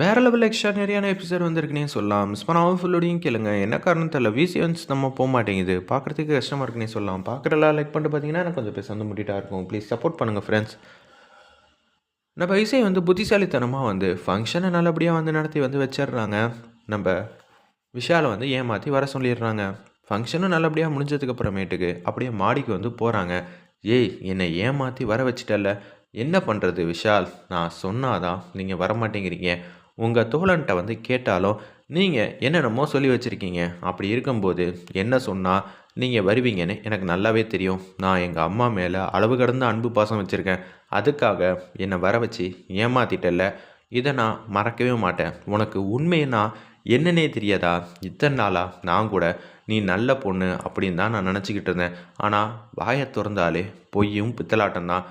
வேற level எக்ஸ்ட்ரானரியான episode வந்திருக்குனே சொல்லலாம். Miss பண்ணாமல் ஃபுல்லோடையும் கேளுங்க. என்ன காரணம் தெரியல? விசியன்ஸ் நம்ம போக மாட்டேங்குது. பார்க்குறதுக்கு கஷ்டமாக இருக்குன்னே சொல்லலாம். பார்க்குறலாம் லைக் பண்ணிட்டு பார்த்தீங்கன்னா எனக்கு கொஞ்சம் பேச வந்து முட்டிட்டா இருக்கும். ப்ளீஸ் சப்போர்ட் பண்ணுங்கள் ஃப்ரெண்ட்ஸ் நம்ம இசை வந்து புத்திசாலித்தனமாக வந்து ஃபங்க்ஷனை நல்லபடியாக வந்து நடத்தி வந்து வச்சிடுறாங்க. நம்ம விஷாலை வந்து ஏமாற்றி வர சொல்லிடுறாங்க. ஃபங்க்ஷனும் நல்லபடியாக முடிஞ்சதுக்கப்புறமேட்டுக்கு அப்படியே மாடிக்கு வந்து போகிறாங்க ஏய் என்னை ஏமாற்றி வர வச்சிட்டல என்ன பண்ணுறது விஷால்? நான் சொன்னாதான் நீங்கள் வரமாட்டேங்கிறீங்க. உங்கள் தோழன்ட்ட வந்து கேட்டாலும் நீங்கள் என்னென்னமோ சொல்லி வச்சுருக்கீங்க. அப்படி இருக்கும்போது என்ன சொன்னால் நீங்கள் வருவீங்கன்னு எனக்கு நல்லாவே தெரியும். நான் எங்கள் அம்மா மேலே அளவு கடந்த அன்பு பாசம் வச்சுருக்கேன். அதுக்காக என்னை வர வச்சு ஏமாத்திட்டல இதை நான் மறக்கவே மாட்டேன். உனக்கு உண்மையை என்னன்னே தெரியாதா? இத்தனை நாளாக நான் கூட நீ நல்ல பொண்ணு அப்படின்னு தான் நான் நினச்சிக்கிட்டு இருந்தேன். ஆனால் வாயை திறந்தாலே பொய்யும் பித்தலாட்டம் தான்.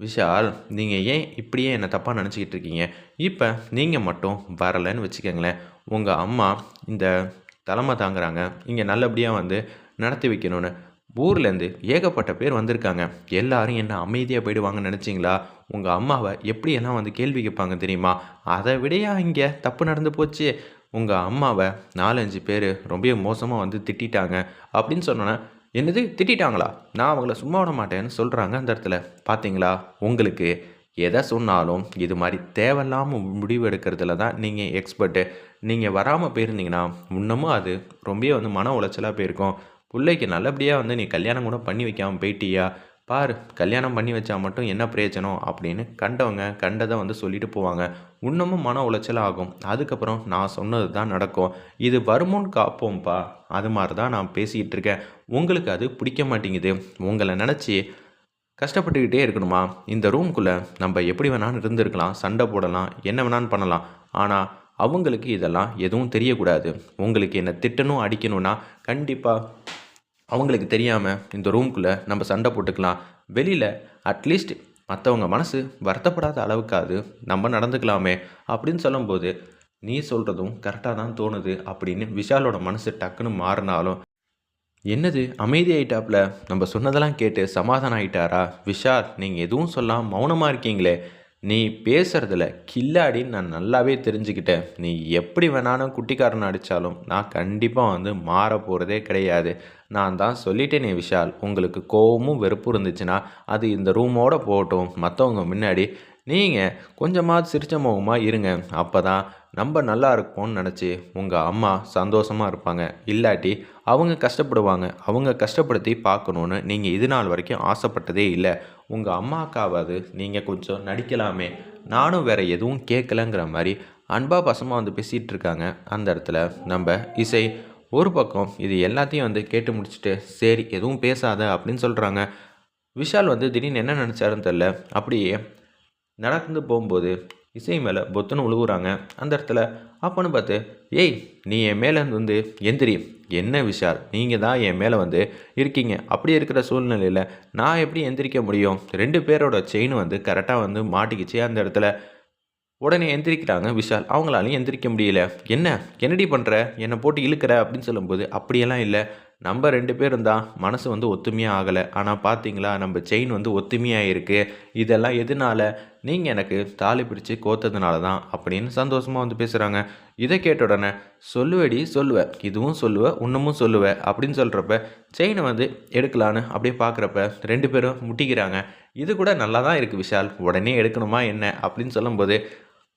விஷால் நீங்கள் ஏன் இப்படியே என்னை தப்பாக நினச்சிக்கிட்டு இருக்கீங்க? இப்போ நீங்கள் மட்டும் வரலைன்னு வச்சுக்கோங்களேன். உங்கள் அம்மா இந்த தலைமை தாங்குறாங்க. இங்கே நல்லபடியாக வந்து நடத்தி வைக்கணும்னு. ஊர்லேருந்து ஏகப்பட்ட பேர் வந்திருக்காங்க. எல்லாரும் என்ன அமைதியாக போயிடுவாங்கன்னு நினச்சிங்களா? உங்கள் அம்மாவை எப்படியெல்லாம் வந்து கேள்வி கேட்பாங்க தெரியுமா? அதை விடையா இங்கே தப்பு நடந்து போச்சு. உங்கள் அம்மாவை நாலஞ்சு பேர் ரொம்ப மோசமாக வந்து திட்டிட்டாங்க. அப்படின்னு சொன்னோன்னே என்னது திட்டிட்டாங்களா? நான் அவங்கள சும்மா விட மாட்டேன்னு சொல்கிறாங்க அந்த இடத்துல. பார்த்தீங்களா உங்களுக்கு எதை சொன்னாலும் இது மாதிரி தேவையில்லாமல் முடிவு எடுக்கிறதுல தான் நீங்கள் எக்ஸ்பர்ட்டு நீங்கள் வராமல் போயிருந்தீங்கன்னா இன்னமும் அது ரொம்ப வந்து மன உளைச்சலாக போயிருக்கும். பிள்ளைக்கு நல்லபடியாக வந்து நீ கல்யாணம் கூட பண்ணி வைக்காமல் போயிட்டியா? பார் கல்யாணம் பண்ணி வச்சா மட்டும் என்ன பிரயோஜனம் அப்படின்னு கண்டவங்க கண்டதை வந்து சொல்லிட்டு போவாங்க. இன்னமும் மன உளைச்சல் ஆகும். அதுக்கப்புறம் நான் சொன்னது தான் நடக்கும். இது வருமுன் காப்போம்ப்பா. அது மாதிரி தான் நான் பேசிக்கிட்டு இருக்கேன். உங்களுக்கு அது பிடிக்க மாட்டேங்குது. உங்களை நினச்சி கஷ்டப்பட்டுக்கிட்டே இருக்கணுமா? இந்த ரூம்குள்ளே நம்ம எப்படி வேணாலும் இருந்திருக்கலாம் சண்டை போடலாம் என்ன வேணாலும் பண்ணலாம். ஆனால் அவங்களுக்கு இதெல்லாம் எதுவும் தெரியக்கூடாது. உங்களுக்கு என்ன திட்டணும் அடிக்கணும்னா கண்டிப்பாக அவங்களுக்கு தெரியாமல் இந்த ரூம்குள்ளே நம்ம சண்டை போட்டுக்கலாம். வெளியில் அட்லீஸ்ட் மற்றவங்க மனசு வருத்தப்படாத அளவுக்காது நம்ம நடந்துக்கலாமே அப்படின்னு சொல்லும்போது நீ சொல்கிறதும் கரெக்டாக தான் தோணுது அப்படின்னு விஷாலோட மனசு டக்குன்னு மாறினாலும் என்னது அமைதி ஆயிட்டாப்ல நம்ம சொன்னதெல்லாம் கேட்டு சமாதானம் ஆயிட்டாரா? விஷால் நீங்கள் எதுவும் சொல்லாமல் மௌனமாக இருக்கீங்களே. நீ பேசுகிறதுல கில்லாடின்னு நான் நல்லாவே தெரிஞ்சுக்கிட்டேன். நீ எப்படி வேணாலும் குட்டிக்காரன் அடித்தாலும் நான் கண்டிப்பாக வந்து மாற போகிறதே கிடையாது. நான் தான் சொல்லிட்டேனே விஷால். உங்களுக்கு கோவமும் வெறுப்பும் இருந்துச்சுன்னா அது இந்த ரூமோட போகட்டும். மற்றவங்க முன்னாடி நீங்கள் கொஞ்சமாவது சிரிச்ச முகமாக இருங்க. அப்போ தான் நம்ம நல்லா இருப்போம்னு நினச்சி உங்கள் அம்மா சந்தோஷமாக இருப்பாங்க. இல்லாட்டி அவங்க கஷ்டப்படுவாங்க. அவங்க கஷ்டப்படுத்தி பார்க்கணுன்னு நீங்கள் இது நாள் வரைக்கும் ஆசைப்பட்டதே இல்லை. உங்கள் அம்மாக்காவது நீங்கள் கொஞ்சம் நடிக்கலாமே. நானும் வேறு எதுவும் கேட்கலங்கிற மாதிரி அன்பா பசமாக வந்து பேசிகிட்டு இருக்காங்க. அந்த இடத்துல நம்ம இசை ஒரு பக்கம் இது எல்லாத்தையும் வந்து கேட்டு முடிச்சுட்டு சரி எதுவும் பேசாத அப்படின்னு சொல்கிறாங்க விஷால் வந்து திடீர்னு என்ன நினச்சாருன்னு தெரில அப்படியே நடந்து போகும்போது இசை மேலே பொத்துன்னு உழுகுறாங்க அந்த இடத்துல அப்போன்னு பார்த்து ஏய் நீ என் மேலே வந்து எந்திரி. என்ன விஷால்? நீங்கள் தான் என் மேலே வந்து இருக்கீங்க. அப்படி இருக்கிற சூழ்நிலையில் நான் எப்படி எந்திரிக்க முடியும்? ரெண்டு பேரோட செயின் வந்து கரெக்டாக வந்து மாட்டிக்கிச்சு. அந்த இடத்துல உடனே எந்திரிக்கிறாங்க விஷால். அவங்களாலையும் எந்திரிக்க முடியல. என்ன? என்னடி பண்ணுற என்னை போட்டு இழுக்கிற? அப்படின்னு சொல்லும்போது அப்படியெல்லாம் இல்லை. நம்ம ரெண்டு பேரும் தான் மனசு வந்து ஒத்துமையாக ஆகலை. ஆனால் பார்த்தீங்களா நம்ம செயின் வந்து ஒத்துமையாக இருக்குது இதெல்லாம் எதனால? நீங்கள் எனக்கு தாலி பிடிச்சி கோத்ததுனால தான் அப்படின்னு சந்தோஷமாக வந்து பேசுகிறாங்க இதை கேட்ட உடனே சொல்லுவேடி சொல்லுவேன் இதுவும் சொல்லுவேன் இன்னமும் சொல்லுவேன் அப்படின்னு சொல்கிறப்ப செயினை வந்து எடுக்கலான்னு அப்படியே பார்க்குறப்ப ரெண்டு பேரும் முட்டிக்கிறாங்க. இது கூட நல்லா தான் இருக்குது விஷால். உடனே எடுக்கணுமா என்ன? அப்படின்னு சொல்லும்போது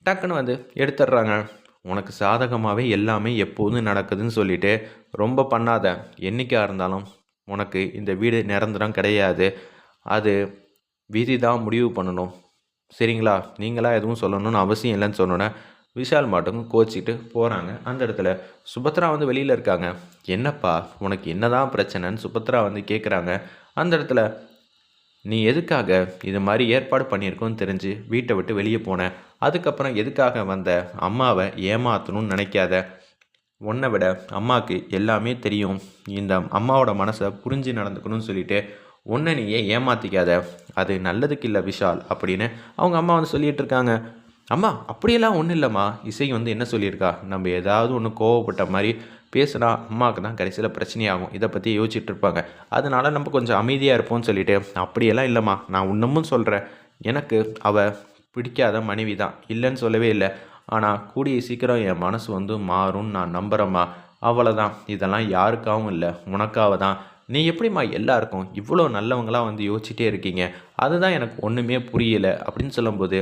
டக்குன்னு வந்து எடுத்துடுறாங்க. உனக்கு சாதகமாகவே எல்லாமே எப்போதும் நடக்குதுன்னு சொல்லிட்டு ரொம்ப பண்ணாத. என்றைக்காக இருந்தாலும் உனக்கு இந்த வீடு நிரந்தரம் கிடையாது. அது விதி தான் முடிவு பண்ணணும். சரிங்களா? நீங்களாக எதுவும் சொல்லணும்னு அவசியம் இல்லைன்னு சொன்னோன்னே விஷால் மட்டும் கோச்சிட்டு போகிறாங்க அந்த இடத்துல சுபத்ரா வந்து வெளியில் இருக்காங்க. என்னப்பா உனக்கு என்னதான் பிரச்சனைன்னு சுபத்ரா வந்து கேட்குறாங்க அந்த இடத்துல நீ எதுக்காக இது மாதிரி ஏற்பாடு பண்ணியிருக்கோன்னு தெரிஞ்சு வீட்டை விட்டு வெளியே போனேன் அதுக்கப்புறம் எதுக்காக வந்த அம்மாவை ஏமாற்றணும்னு நினைக்காத? உன்னை விட அம்மாவுக்கு எல்லாமே தெரியும். இந்த அம்மாவோட மனசை புரிஞ்சு நடந்துக்கணும்னு சொல்லிட்டு உன்னை நீயே ஏமாற்றிக்காத அது நல்லதுக்கு இல்லை விஷால் அப்படின்னு அவங்க அம்மா வந்து சொல்லிகிட்டு இருக்காங்க. அம்மா அப்படியெல்லாம் ஒன்றும் இல்லைம்மா. இசை வந்து என்ன சொல்லியிருக்கா? நம்ம ஏதாவது ஒன்று கோவப்பட்ட மாதிரி பேசுனா அம்மாவுக்கு தான் கடைசியில் பிரச்சனையாகும். இதை பற்றி யோசிச்சுட்டு இருப்பாங்க. அதனால நம்ம கொஞ்சம் அமைதியாக இருப்போம்னு சொல்லிட்டு அப்படியெல்லாம் இல்லைம்மா. நான் இன்னமும் சொல்கிறேன் எனக்கு அவள் பிடிக்காத மனைவி தான் இல்லைன்னு சொல்லவே இல்லை. ஆனால் கூடிய சீக்கிரம் என் மனசு வந்து மாறும்னு நான் நம்புகிறேம்மா அவ்வளோதான் இதெல்லாம் யாருக்காகவும் இல்லை. உனக்காக தான் நீ எப்படிம்மா எல்லாருக்கும் இவ்வளோ நல்லவங்களாக வந்து யோசிச்சிட்டே இருக்கீங்க? அதுதான் எனக்கு ஒன்றுமே புரியலை. அப்படின்னு சொல்லும்போது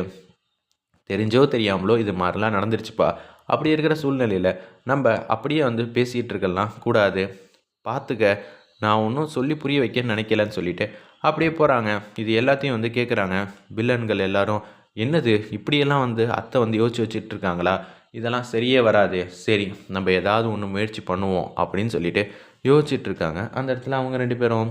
தெரிஞ்சோ தெரியாமலோ இது மாதிரிலாம் நடந்துருச்சுப்பா. அப்படி இருக்கிற சூழ்நிலையில் நம்ம அப்படியே வந்து பேசிகிட்டு இருக்கலாம். கூடாது. பார்த்துக்க நான் ஒன்றும் சொல்லி புரிய வைக்கன்னு நினைக்கலன்னு சொல்லிட்டு அப்படியே போகிறாங்க இது எல்லாத்தையும் வந்து கேட்குறாங்க வில்லன்கள் எல்லாரும். என்னது? இப்படியெல்லாம் வந்து அத்தை வந்து யோசிச்சு வச்சுட்டு இருக்காங்களா? இதெல்லாம் சரியே வராது. சரி நம்ம ஏதாவது ஒன்று முயற்சி பண்ணுவோம் அப்படின்னு சொல்லிட்டு யோசிச்சுட்டு இருக்காங்க. அந்த இடத்துல அவங்க ரெண்டு பேரும்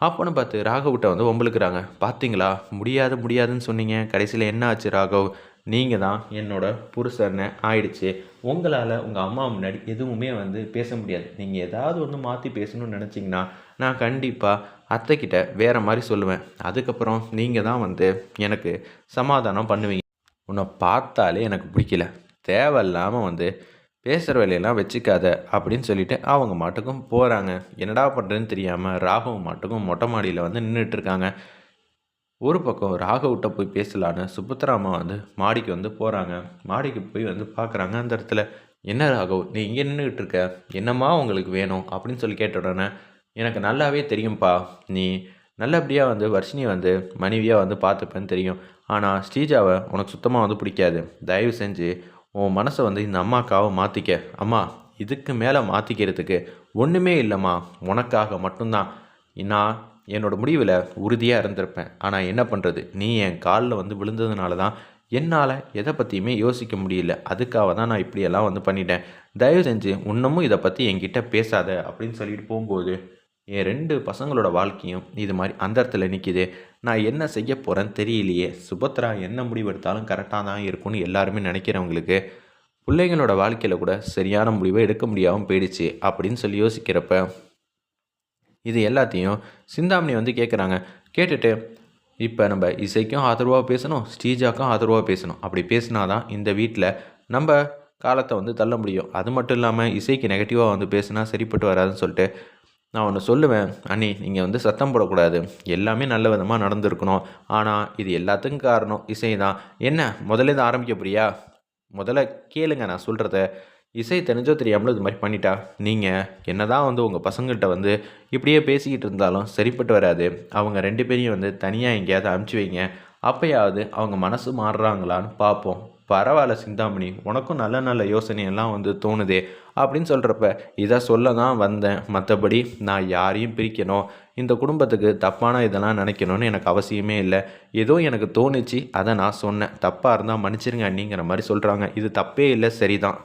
அப்போன்னு பார்த்து ராகவ்கிட்ட வந்து ஒம்பளுக்குறாங்க பார்த்தீங்களா முடியாது முடியாதுன்னு சொன்னீங்க. கடைசியில் என்ன ஆச்சு ராகவ்? நீங்கள் தான் என்னோட புருஷன்னு ஆயிடுச்சு. உங்களால் உங்கள் அம்மா முன்னாடி எதுவுமே வந்து பேச முடியாது. நீங்கள் ஏதாவது ஒன்று மாற்றி பேசணும்னு நினச்சிங்கன்னா நான் கண்டிப்பாக அத்தைக்கிட்ட வேறு மாதிரி சொல்லுவேன். அதுக்கப்புறம் நீங்கள் தான் வந்து எனக்கு சமாதானம் பண்ணுவீங்க. உன்னை பார்த்தாலே எனக்கு பிடிக்கல. தேவையில்லாமல் வந்து பேசுகிற வேலையெல்லாம் வச்சுக்காத அப்படின்னு சொல்லிட்டு அவங்க மாட்டுக்கும் போகிறாங்க என்னடா பண்ணுறதுன்னு தெரியாமல் ராகவ் மாட்டுக்கும் மொட்டை மாடியில் வந்து நின்றுட்டு இருக்காங்க. ஒரு பக்கம் ராகவ்கிட்ட போய் பேசலான்னு சுபத்ராமா வந்து மாடிக்கு வந்து போகிறாங்க மாடிக்கு போய் வந்து பார்க்குறாங்க அந்த இடத்துல. என்ன ராகவ் நீ இங்கே நின்றுக்கிட்டு இருக்க? என்னம்மா உங்களுக்கு வேணும்? அப்படின்னு சொல்லி கேட்ட உடனே எனக்கு நல்லாவே தெரியும்ப்பா நீ நல்லபடியாக வந்து வர்ஷினியை வந்து மனைவியாக வந்து பார்த்துப்பேன்னு தெரியும். ஆனால் ஸ்ரீஜாவை உனக்கு சுத்தமாக வந்து பிடிக்காது. தயவு செஞ்சு உன் மனசை வந்து இந்த அம்மாக்காவை மாற்றிக்க அம்மா இதுக்கு மேலே மாற்றிக்கிறதுக்கு ஒன்றுமே இல்லைம்மா. உனக்காக மட்டும்தான். நான் என்னோட முடிவில் உறுதியாக இருந்திருப்பேன். ஆனால் என்ன பண்ணுறது நீ என் காலில் வந்து விழுந்ததுனால தான் என்னால் எதை பற்றியுமே யோசிக்க முடியல. அதுக்காக தான் நான் இப்படியெல்லாம் வந்து பண்ணிட்டேன். தயவு செஞ்சு இன்னமும் இதை பற்றி என்கிட்ட பேசாத அப்படின்னு சொல்லிட்டு போகும்போது என் ரெண்டு பசங்களோட வாழ்க்கையும் இது மாதிரி அந்த இடத்துல நிற்கிது நான் என்ன செய்ய போகிறேன்னு தெரியலையே. சுபத்ரா என்ன முடிவெடுத்தாலும் கரெக்டாக தான் இருக்கும்னு எல்லாருமே நினைக்கிறவங்களுக்கு பிள்ளைங்களோட வாழ்க்கையில் கூட சரியான முடிவை எடுக்க முடியாமல் போயிடுச்சு அப்படின்னு சொல்லி யோசிக்கிறப்ப இது எல்லாத்தையும் சிந்தாமணி வந்து கேட்குறாங்க கேட்டுட்டு இப்போ நம்ம இசைக்கும் ஆதரவாக பேசணும் ஸ்ரீஜாக்கும் ஆதரவாக பேசணும். அப்படி பேசினா தான் இந்த வீட்டில் நம்ம காலத்தை வந்து தள்ள முடியும். அது மட்டும் இல்லாமல் இசைக்கு நெகட்டிவாக வந்து பேசினா சரிப்பட்டு வராதுன்னு சொல்லிட்டு நான் ஒன்று சொல்லுவேன் அண்ணி நீங்கள் வந்து சத்தம் போடக்கூடாது. எல்லாமே நல்ல விதமாக நடந்திருக்கணும். ஆனால் இது எல்லாத்துக்கும் காரணம் இசை தான் என்ன முதல்ல ஆரம்பிக்க போறியா? முதல்ல கேளுங்க நான் சொல்கிறத இசை தெரிஞ்சோ தெரியாமலோ இது மாதிரி பண்ணிட்டா நீங்கள் என்ன தான் வந்து உங்கள் பசங்கள்கிட்ட வந்து இப்படியே பேசிக்கிட்டு இருந்தாலும் சரிப்பட்டு வராது. அவங்க ரெண்டு பேரையும் வந்து தனியாக எங்கேயாவது அனுப்பிச்சி வைங்க. அப்போயாவது அவங்க மனசு மாறுறாங்களான்னு பார்ப்போம் பரவாயில்ல சிந்தாமணி உனக்கும் நல்ல நல்ல யோசனையெல்லாம் வந்து தோணுதே அப்படின்னு சொல்கிறப்ப இதை சொல்ல தான் வந்தேன். மற்றபடி நான் யாரையும் பிரிக்கணும். இந்த குடும்பத்துக்கு தப்பான இதெல்லாம் நினைக்கணும்னு எனக்கு அவசியமே இல்லை. ஏதோ எனக்கு தோணுச்சு அதை நான் சொன்னேன். தப்பாக இருந்தால் மன்னிச்சிருங்க அண்ணிங்கிற மாதிரி சொல்கிறாங்க இது தப்பே இல்லை சரிதான்.